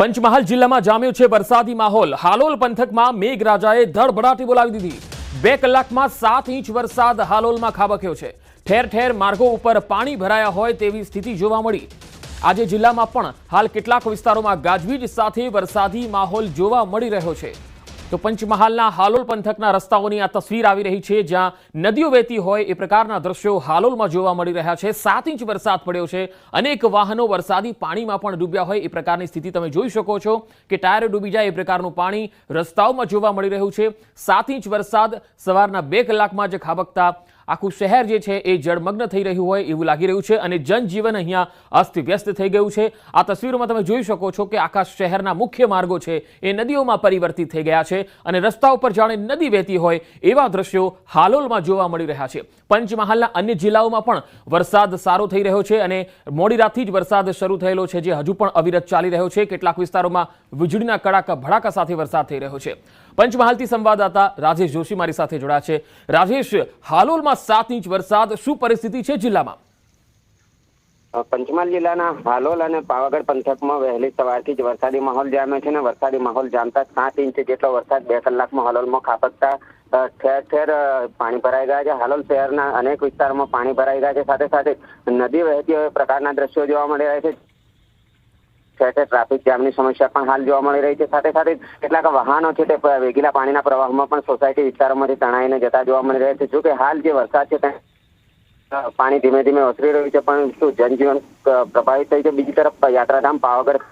પંચમહાલ જિલ્લામાં જામ્યો છે વરસાદી માહોલ. હાલોલ પંથકમાં મેઘરાજાએ ધડબડાટી બોલાવી દીધી. બે કલાકમાં સાત ઇંચ વરસાદ હાલોલમાં ખાબક્યો છે. ઠેર ઠેર માર્ગો ઉપર પાણી ભરાયા હોય તેવી સ્થિતિ જોવા મળી. આજે જિલ્લામાં પણ હાલ કેટલાક વિસ્તારોમાં ગાજવીજ સાથે વરસાદી માહોલ જોવા મળી રહ્યો છે. તો પંચમહાલના હાલોલ પંથકના રસ્તાઓની આ તસવીર આવી રહી છે, જ્યાં નદીઓ વહેતી હોય એ પ્રકારના દ્રશ્યો હાલોલમાં જોવા મળી રહ્યા છે. સાત ઇંચ વરસાદ પડ્યો છે. અનેક વાહનો વરસાદી પાણીમાં પણ ડૂબ્યા હોય એ પ્રકારની સ્થિતિ તમે જોઈ શકો છો કે ટાયર ડૂબી જાય એ પ્રકારનું પાણી રસ્તાઓમાં જોવા મળી રહ્યું છે. સાત ઇંચ વરસાદ સવારના બે કલાકમાં જ ખાબકતા આખું શહેર જે છે એ જળમગ્ન થઈ રહ્યું હોય એવું લાગી રહ્યું છે અને જનજીવન અહીંયા અસ્તવ્યસ્ત થઈ ગયું છે. આ તસવીરોમાં તમે જોઈ શકો છો કે આખા શહેરના મુખ્ય માર્ગો છે એ નદીઓમાં પરિવર્તિત થઈ ગયા છે અને રસ્તા ઉપર જાણે નદી વહેતી હોય એવા દ્રશ્યો હાલોલમાં જોવા મળી રહ્યા છે. પંચમહાલના અન્ય જિલ્લાઓમાં પણ વરસાદ સારો થઈ રહ્યો છે અને મોડી રાતથી જ વરસાદ શરૂ થયેલો છે, જે હજુ પણ અવિરત ચાલી રહ્યો છે. કેટલાક વિસ્તારોમાં વીજળીના કડાકા ભડાકા સાથે વરસાદ થઈ રહ્યો છે. પંચમહાલથી સંવાદદાતા રાજેશ જોશી મારી સાથે જોડાયા છે. રાજેશ હાલોલમાં સાત ઇંચ વરસાદ, શું પરિસ્થિતિ છે જિલ્લામાં? પંચમહાલ જિલ્લાના હાલોલ અને પાવાગઢ પંથકમાં વહેલી સવારથી જ વરસાદી માહોલ જામ્યો છે અને વરસાદી માહોલ જામતા સાત ઇંચ જેટલો વરસાદ બે કલાકમાં હાલોલમાં ખાપકતા ઠેર ઠેર પાણી ભરાઈ ગયા છે. હાલોલ શહેરના અનેક વિસ્તારોમાં પાણી ભરાઈ ગયા છે. સાથે સાથે નદી વહેતી હોય પ્રકારના દ્રશ્યો જોવા મળી રહ્યા છે. ઠેર તે ટ્રાફિક જામની સમસ્યા પણ હાલ જોવા મળી રહી છે. સાથે સાથે કેટલાક વાહનો છે તે વેગીલા પાણીના પ્રવાહમાં પણ સોસાયટી વિસ્તારોમાંથી તણાઈને જતા જોવા મળી રહ્યા છે. જો કે હાલ જે વરસાદ છે તે પાણી ધીમે ધીમે ઓસરી રહ્યું છે, પણ શું જનજીવન પ્રભાવિત થયું છે? બીજી તરફ યાત્રાધામ પાવાગઢ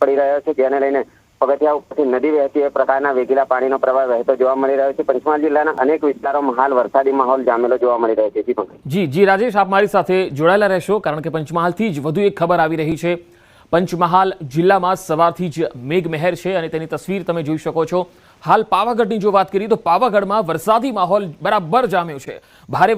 પડી રહ્યો છે. જેને લઈને પગથિયા ઉપરથી નદી વહેતી એ પ્રકારના વેગીલા પાણીનો પ્રવાહ વહેતો જોવા મળી રહ્યો છે. પંચમહાલ જિલ્લાના અનેક વિસ્તારોમાં હાલ વરસાદી માહોલ જામેલો જોવા મળી રહ્યો છે. જી જી રાજેશ, આપ મારી સાથે જોડાયેલા રહેશો કારણ કે પંચમહાલથી જ વધુ એક ખબર આવી રહી છે. પંચમહાલ જિલ્લામાં સવારથી જ મેઘમહેર છે અને તેની તસવીર તમે જોઈ શકો છો. હાલ પાવાગઢની જો વાત કરીએ તો પાવાગઢમાં વરસાદી માહોલ બરાબર જામ્યો છે. ભારે